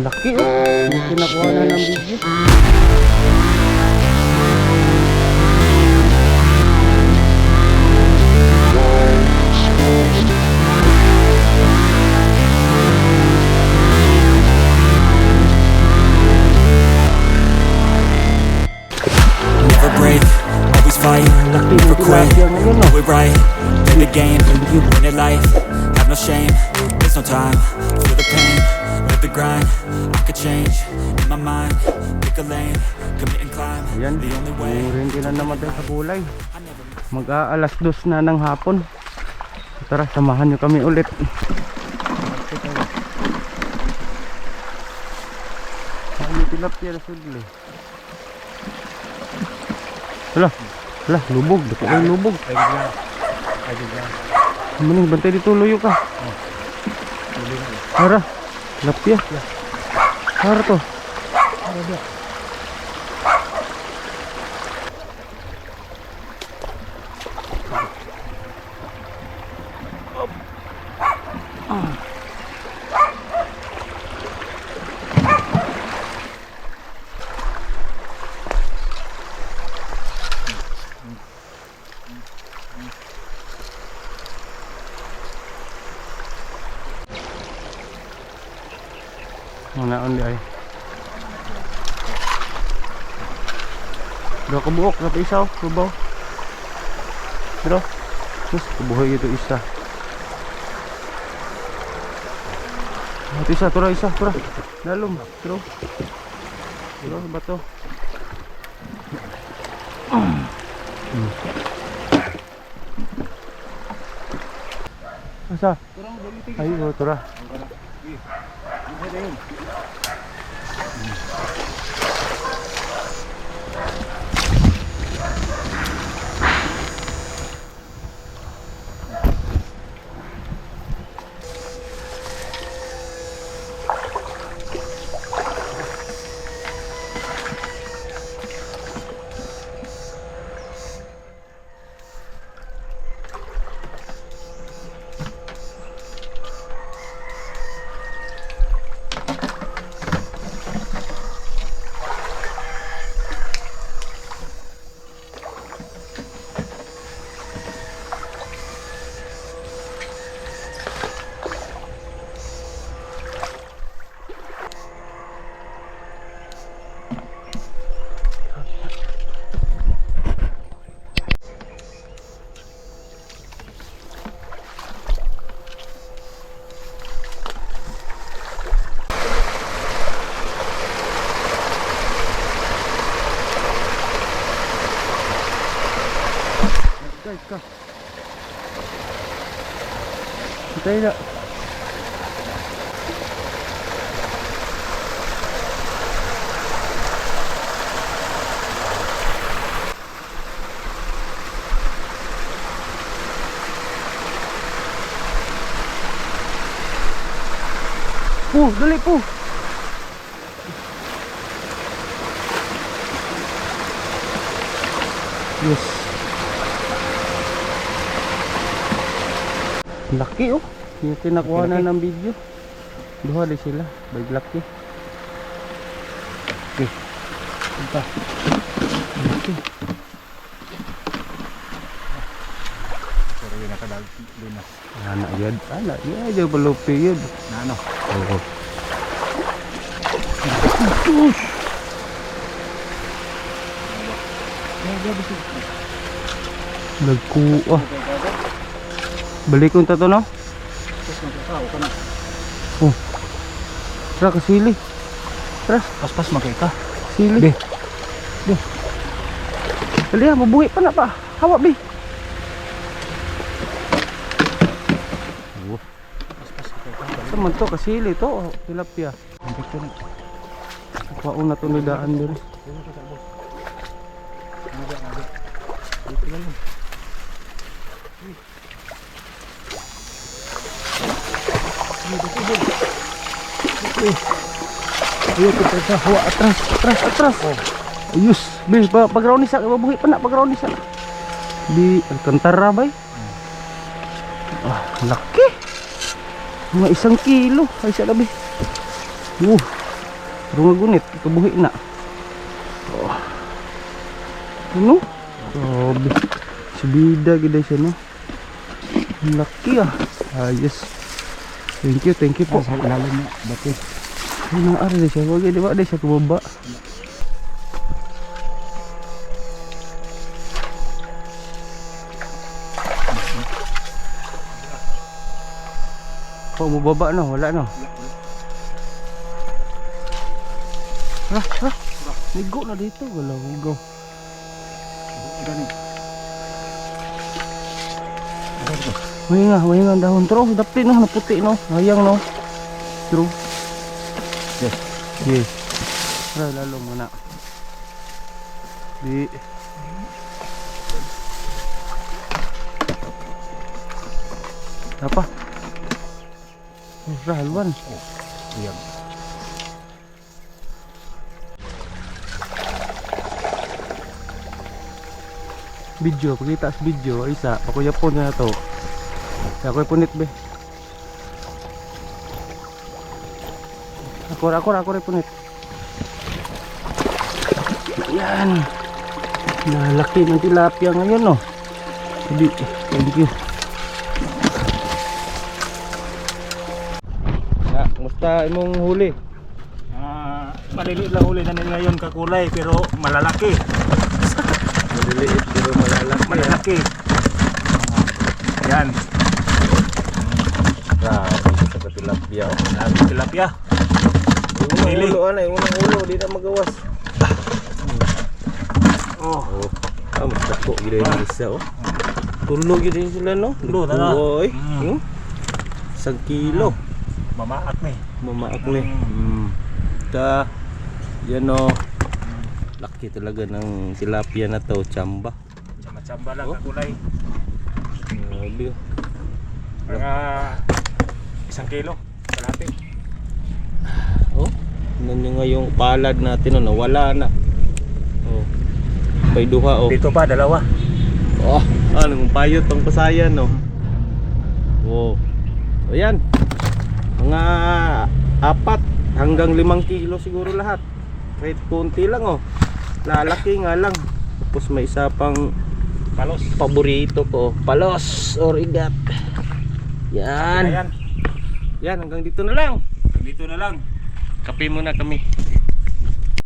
Laki oh. Yung pinakuha na ng video. Never break, always fight, never quit, do it right, play the game, you win it life, have no shame, there's no time, feel the pain, the grind, I could change, in my mind, pick a lane, commit and climb, Ayan. the only way, Rin din na naman tayo sa gulay. Mag-aalas dos na ng hapon. Tara, samahan nyo kami ulit. Ay, tilapia na sudli. Hala, hala, lubog. Dako ay lubog. Maning, bantay dito, luyo ka. Tara, tilapia. Tara to. Muna on di ay. Dua ka buok, dapat isaw, lubaw. Pero, terus kebuhay itu isa. Ito isa, tura isa, tura. Dalom, pero. Pero, bato. Hmm. Asa? Ayo, tura. Guys, ka. Hintay na. Po, dali po. Yes. Laki oh. Yung tinakuha na ng video. Duha di sila. Bay laki. Okay. Ito. Laki. Pero yun nakadag linas. Ana yun. Ana yun. Yun palupi yun. Na ano? Oo. Nagkuha. Balikon ta to no? Tapos magkakao ka na. Tara kasili. Tara, Paspas magkay ka. sili. Be. Be. Dali ah, mabuhi pa na pa. Hawa be. Paspas magkay ka. To kasili to. oh, Tilapia. Kuha na to ni daan diri. Ayun, kita sa hawa atras, atras, atras. Ayus, be, pa pagraw ni sa, mabuhi pa na pagraw ni sa. Di Alcantara bay. Ah, laki. Mga isang kilo. Ay, sa labi. Uh, Pero nga gunit, kabuhi na. Oh. Ano? Grabe. Si Bida gida siya no. Laki ah. Ayos. Thank you, thank you po. Oh, sa ilalim niya. Dati. Ay, naari na siya. Wag di ba di siya kumaba. Oh, mababa na, wala na. Ha, ha. Ligo na dito, wala ligo. Gani. Ito? Mahinga, mahinga ang dahon. Tro, dapti no, naputi no. Hayang no. Tro. Yes. Yes. Tara, lalo muna. Di. Apa? Oh, rahalwan. Ayan. Video, pakita sa video. Isa, pakuyapon na to. Ako punit be. Ako, ako, ako rin punit. Yan. Nalaki ng tilapia ngayon no. Hindi, thank you. Ya, kumusta imong huli? Ah, maliliit lang huli namin ngayon kakulay pero malalaki. Maliliit pero malalaki. Malalaki. Yan. Grabe tilapia. Ang tilapia. Yung ulo, ano, yung ulo, di na magawas. Oh. Oh, ah, mas dako gid yung isa oh. Tulo gid din sila no. Tulo na na. Mm. Hmm? Isang kilo. Mamaat ni. Mamaak ni. Hmm. Ta yan oh. Laki talaga ng tilapia na to, chamba. Chamba-chamba lang Oh. kakulay. Grabe. oh. Mga isang kilo. Kalahati. Oh. Nyo nga yung palad natin oh, nawala na. Oh. Pay duha oh. Dito pa, dalawa. Oh, ano kung payot tong pasayan no. Oh. O yan. Mga apat hanggang limang kilo siguro lahat. Kahit konti lang oh. Lalaki nga lang. Tapos may isa pang Palos. paborito ko, palos or igat. Yan. Ayan. Yan hanggang dito na lang. Dito na lang. Kape muna kami.